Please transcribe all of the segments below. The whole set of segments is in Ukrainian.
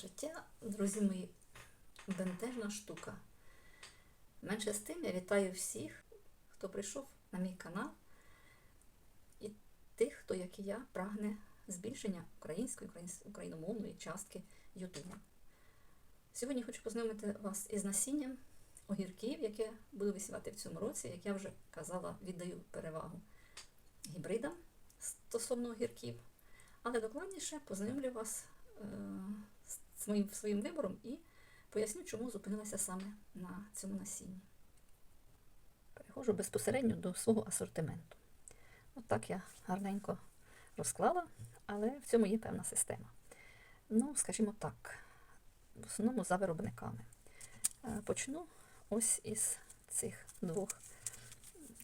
Життя, друзі мої, бентежна штука. Менше з тим я вітаю всіх, хто прийшов на мій канал, і тих, хто, як і я, прагне збільшення української, україномовної частки Ютуба. Сьогодні хочу познайомити вас із насінням огірків, яке буду висівати в цьому році. Як я вже казала, віддаю перевагу гібридам стосовно огірків. Але докладніше познайомлю вас з моїм своїм вибором і поясню, чому зупинилася саме на цьому насінні. Переходжу безпосередньо до свого асортименту. От так я гарненько розклала, але в цьому є певна система. Ну, скажімо так, в основному за виробниками. Е, Почну ось із цих двох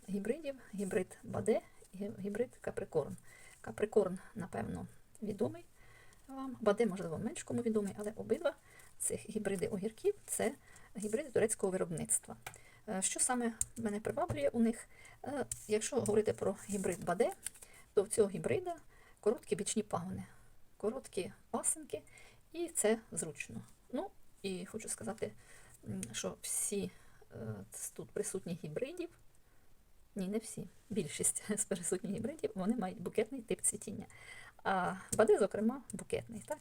гібридів: гібрид Баде і гібрид Каприкорн. Каприкорн, напевно, відомий вам. Баде, можливо, менш кому відомий, але обидва цих гібриди огірків це гібриди турецького виробництва. Е, Що саме мене приваблює у них? Е, Якщо говорити про гібрид Баде, то в цього гібрида короткі бічні пагони, короткі пасинки, і це зручно. Ну, і хочу сказати, що всі е, тут присутні гібридів, ні, не всі, більшість з присутніх гібридів, вони мають букетний тип цвітіння. А бади, зокрема, букетний. Так?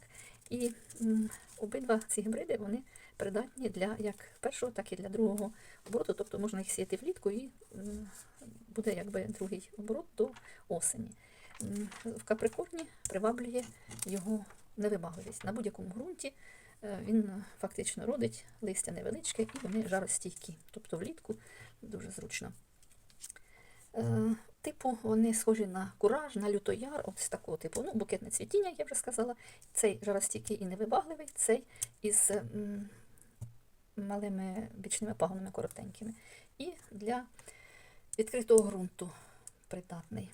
І м, обидва ці гібриди вони придатні для як першого, так і для другого обороту. Тобто можна їх сіяти влітку і м, буде якби другий оборот до осені. М, В Каприкорні приваблює його невибагливість. На будь-якому ґрунті е, він е, фактично родить листя невеличке і вони жаростійкі. Тобто влітку дуже зручно. Типу, вони схожі на кураж, на лютояр, з такого типу. Ну, букетне цвітіння, я вже сказала. Цей жаростійкий і невибагливий, цей із м, малими бічними пагонами коротенькими. І для відкритого ґрунту придатний.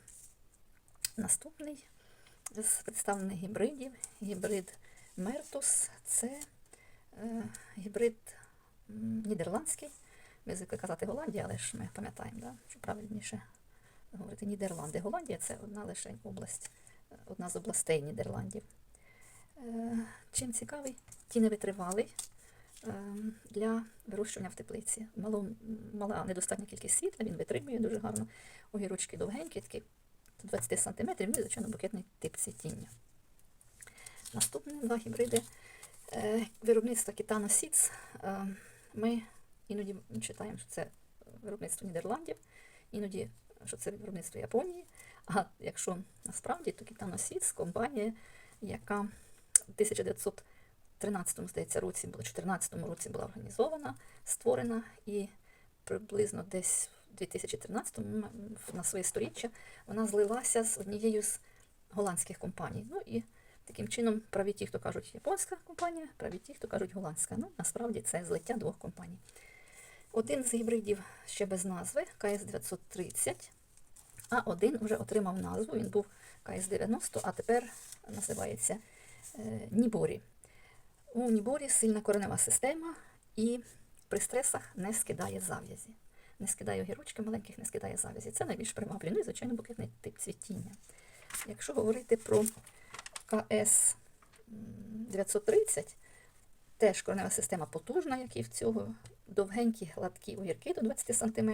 Наступний з представлених гібридів, гібрид Мертус, це е, гібрид нідерландський. Ми звикли казати Голландія, але ж ми пам'ятаємо, да, що правильніше говорити Нідерланди. Голландія це одна лише область, одна з областей Нідерландів. Е, Чим цікавий, тіневитривалий е, для вирощування в теплиці. Мало, мала недостатня кількість світла, він витримує дуже гарно. Огірочки довгенькі, такі до 20 см, ну і, звичайно, букетний тип цвітіння. Наступні два гібриди е, виробництва Seeds. Е, Ми іноді читаємо, що це виробництво Нідерландів, іноді, що це виробництво Японії. А якщо насправді, то Kitano – компанія, яка в 1913 здається, році, було 14 році була організована, створена і приблизно десь в 2013 м, на своє сторіччя вона злилася з однією з голландських компаній. Ну і таким чином праві ті, хто кажуть японська компанія, праві ті, хто кажуть голландська. Ну, насправді це злиття двох компаній. Один з гібридів ще без назви КС-930, а один вже отримав назву, він був КС-90, а тепер називається е, Ніборі. У Ніборі сильна коренева система і при стресах не скидає зав'язі. Не скидає огірочки маленьких, не скидає зав'язі. Це найбільш приваблює. Ну і, звичайно, букетний тип цвітіння. Якщо говорити про КС 930, теж коренева система потужна, як і в цього. Довгенькі гладкі огірки до 20 см,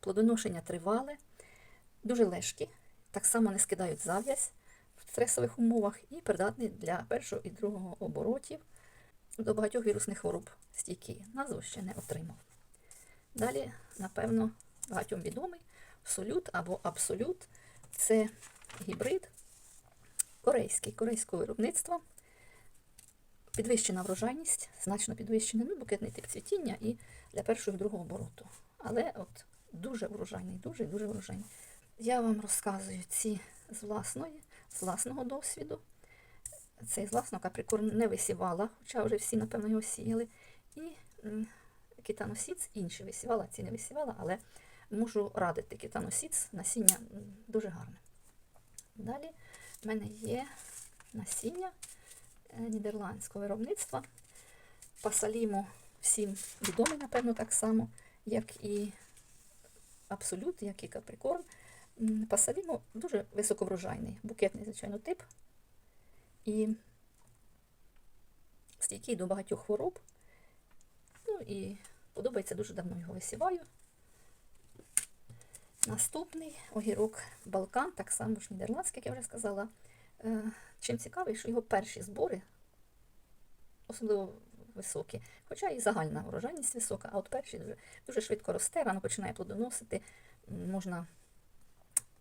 плодоношення тривале, дуже лежкі, так само не скидають зав'язь в стресових умовах і придатні для першого і другого оборотів до багатьох вірусних хвороб стійкі. Назву ще не отримав. Далі, напевно, багатьом відомий солют або абсолют це гібрид корейський, корейського виробництва. Підвищена врожайність, значно підвищений ну, букетний тип цвітіння і для першого і другого обороту. Але от дуже врожайний, дуже дуже врожайний. Я вам розказую ці з власної, з власного досвіду. Цей з власного каприкорн не висівала, хоча вже всі, напевно, його сіяли. І кітаносіц інші висівала, ці не висівала, але можу радити кітаносіц, насіння дуже гарне. Далі в мене є насіння нідерландського виробництва. Пасалімо всім відомий, напевно, так само, як і Абсолют, як і Каприкорн. Пасалімо дуже високоврожайний, букетний, звичайно, тип. І стійкий до багатьох хвороб. Ну і подобається дуже давно його висіваю. Наступний огірок Балкан, так само ж нідерландський, як я вже сказала. Е, Чим цікавий, що його перші збори особливо високі. Хоча і загальна урожайність висока, а от перші дуже, дуже швидко росте, рано починає плодоносити. Можна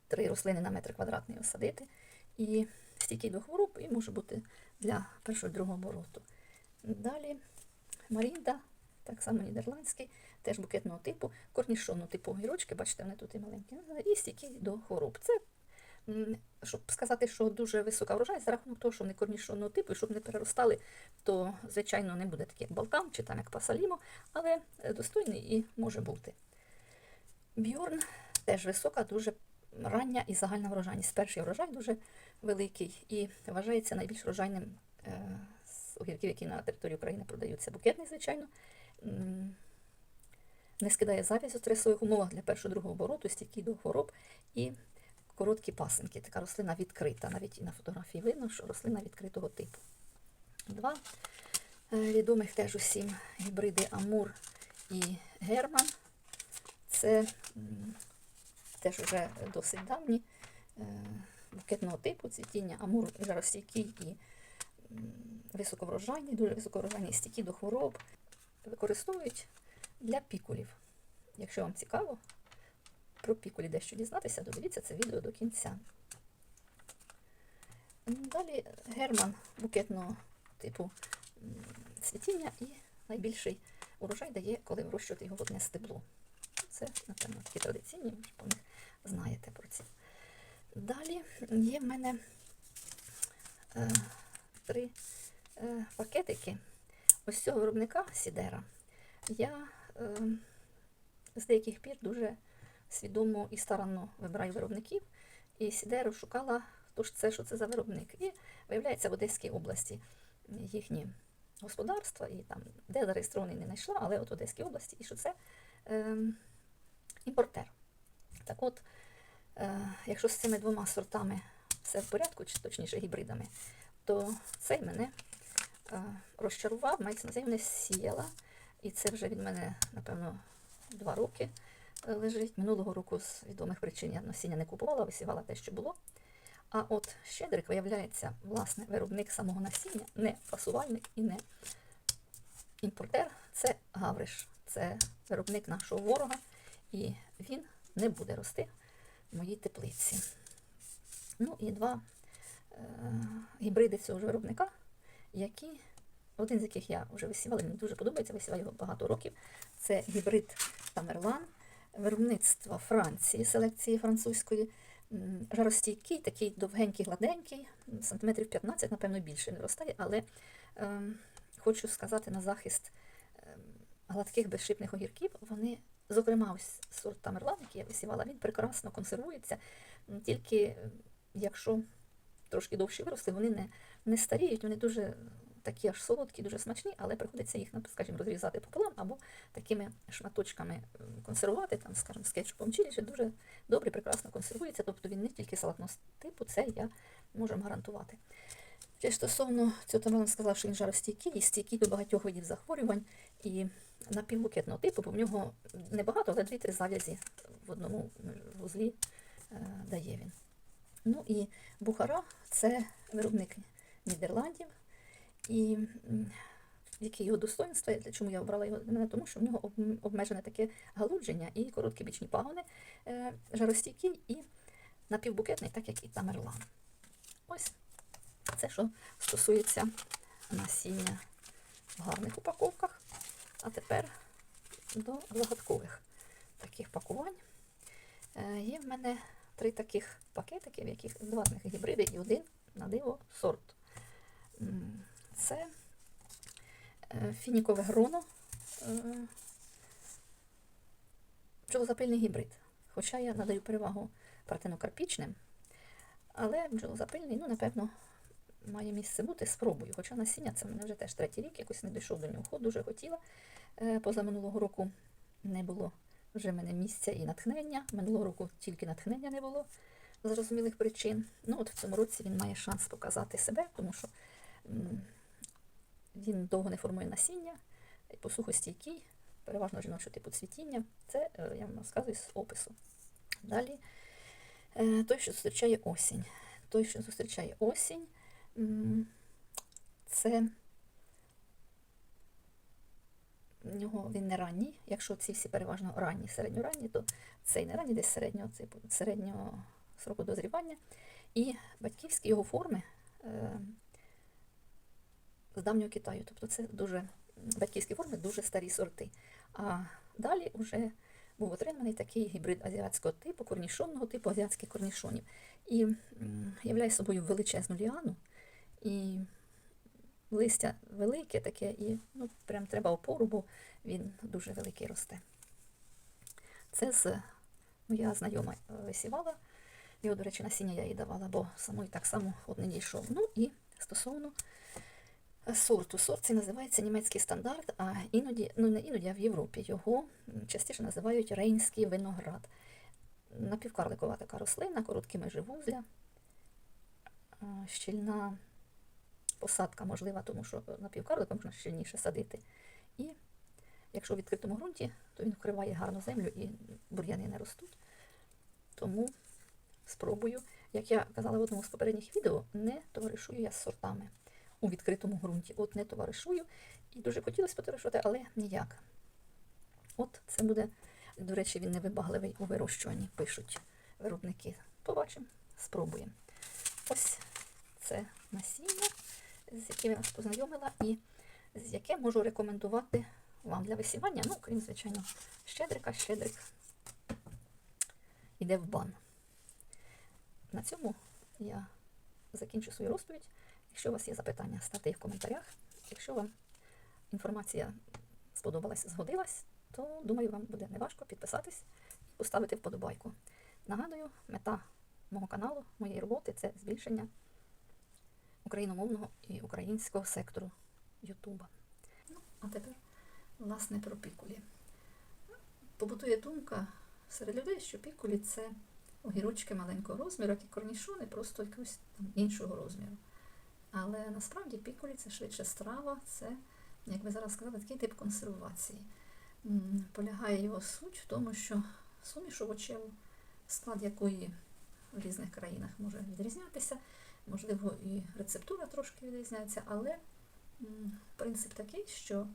три рослини на метр квадратний осадити. І стійкий до хвороб і може бути для першого другого обороту. Далі Марінда, так само нідерландський, теж букетного типу, корнішону типу огірочки, бачите, вони тут і маленькі, і стійкі до хвороб. Це, щоб сказати, що дуже висока врожайність, за рахунок того, що вони корнішонного типу, і щоб не переростали, то, звичайно, не буде такий як Балкан чи там як Пасалімо, але е, достойний і може бути. Бьорн теж висока, дуже рання і загальна врожайність. Перший врожай дуже великий і вважається найбільш врожайним е, з огірків, які на території України продаються. Букетний, звичайно. Не скидає завязь у стресових умовах для першого другого обороту, стійкий до хвороб і короткі пасинки. Така рослина відкрита. Навіть і на фотографії видно, що рослина відкритого типу. Два е, відомих теж усім гібриди Амур і Герман. Це теж вже досить давні е, букетного типу цвітіння. Амур жаростійкий і високоврожайний, дуже високоврожайний, стійкі до хвороб. Використовують для пікулів. Якщо вам цікаво про пікулі дещо дізнатися, додивіться це відео до кінця. Далі герман букетного типу цвітіння і найбільший урожай дає, коли вирощувати його в одне стебло. Це, напевно, такі традиційні, ви ж про них знаєте про ці. Далі є в мене е, три е, пакетики. Ось цього виробника Сідера. Я е, з деяких пір дуже свідомо і старанно вибираю виробників. І Сідеру шукала, хто ж це, що це за виробник. І виявляється в Одеській області їхні господарства, і там, де зареєстрований не знайшла, але от в Одеській області, і що це е, імпортер. Так от, е, якщо з цими двома сортами все в порядку, чи точніше гібридами, то цей мене е, розчарував, мається на мене сіяла. І це вже від мене, напевно, два роки лежить. Минулого року з відомих причин я насіння не купувала, висівала те, що було. А от щедрик виявляється, власне, виробник самого насіння, не фасувальник і не імпортер. Це Гавриш, це виробник нашого ворога, і він не буде рости в моїй теплиці. Ну і два е, гібриди цього ж виробника, які один з яких я вже висівала, мені дуже подобається, висіваю його багато років. Це гібрид Тамерлан, виробництва Франції, селекції французької. Жаростійкий, такий довгенький, гладенький, сантиметрів 15, напевно, більше не ростає, але ем, хочу сказати на захист ем, гладких безшипних огірків, вони, зокрема, ось сорт Тамерлан, який я висівала, він прекрасно консервується, тільки е, якщо трошки довше виросли, вони не, не старіють, вони дуже такі аж солодкі, дуже смачні, але приходиться їх, ну, скажімо, розрізати пополам або такими шматочками консервувати, там, скажімо, з кетчупом чилі, що дуже добре, прекрасно консервується. Тобто він не тільки салатного типу, це я можу гарантувати. Ще стосовно цього Тамерлан сказав, що він жаростійкий і стійкий до багатьох видів захворювань і напівбукетного типу, бо в нього небагато, але дві-три зав'язі в одному вузлі е, дає він. Ну і Бухара це виробник Нідерландів. І які його достоинства, чому я обрала його мене, тому що в нього обмежене таке галудження і короткі бічні пагони, е, жаростійкий і напівбукетний, так як і Тамерлан. Ось це, що стосується насіння в гарних упаковках. А тепер до загадкових таких пакувань. Е, Є в мене три таких пакетики, в яких два з них гібриди і один на диво сорт. Це е, фінікове гроно, е, бджолозапильний гібрид. Хоча я надаю перевагу партенокарпічним, але бджолозапильний, ну, напевно, має місце бути, спробую. Хоча насіння це в мене вже теж третій рік, якось не дійшов до нього. Дуже хотіла. Е, Поза минулого року не було вже в мене місця і натхнення. Минулого року тільки натхнення не було з зрозумілих причин. Ну, от в цьому році він має шанс показати себе, тому що Він довго не формує насіння, посухостійкий, переважно жіночого типу цвітіння. Це е, я вам розказую з опису. Далі е, той, що зустрічає осінь. Той, що зустрічає осінь, це в нього він не ранній. Якщо ці всі переважно ранні, середньоранні, то цей не ранній, десь середнього, типу, середнього сроку дозрівання. І батьківські його форми е, з давнього Китаю. Тобто це дуже батьківські форми, дуже старі сорти. А далі вже був отриманий такий гібрид азіатського типу, корнішонного типу азіатських корнішонів. І являє собою величезну ліану. І листя велике таке, і ну, прям треба опору, бо він дуже великий росте. Це з моя знайома е, висівала. Його, до речі, насіння я їй давала, бо самої так само от не дійшов. Ну і стосовно е, сорту. Сорт цей називається німецький стандарт, а іноді, ну не іноді, а в Європі його частіше називають рейнський виноград. Напівкарликова така рослина, короткі е, щільна посадка можлива, тому що напівкарлика можна щільніше садити. І якщо в відкритому ґрунті, то він вкриває гарну землю і бур'яни не ростуть. Тому спробую, як я казала в одному з попередніх відео, не товаришую я з сортами у відкритому ґрунті. От не товаришую. І дуже хотілося потоваришувати, але ніяк. От це буде, до речі, він невибагливий у вирощуванні, пишуть виробники. Побачимо, спробуємо. Ось це насіння, з яким я вас познайомила, і з яке можу рекомендувати вам для висівання. Ну, крім, звичайно, щедрика, щедрик іде в бан. На цьому я закінчу свою розповідь. Якщо у вас є запитання, ставте їх в коментарях. Якщо вам інформація сподобалась, згодилась, то думаю, вам буде неважко підписатись і поставити вподобайку. Нагадую, мета мого каналу, моєї роботи це збільшення україномовного і українського сектору Ютуба. Ну, а тепер, власне, про пікулі. Побутує думка серед людей, що пікулі це огірочки маленького розміру, як і корнішони, просто якогось там іншого розміру. Але насправді пікулі це швидше страва, це, як ви зараз сказали, такий тип консервації. Полягає його суть в тому, що суміш овочеву, склад якої в різних країнах може відрізнятися, можливо, і рецептура трошки відрізняється, але принцип такий, що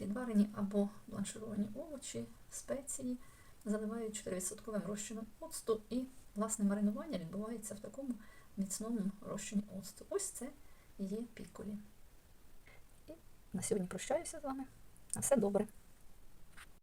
відварені або бланшировані овочі, спеції заливають 4% розчином оцту, і власне маринування відбувається в такому міцному розчині оцту. Ось це є пікулі. І на сьогодні прощаюся з вами. На все добре.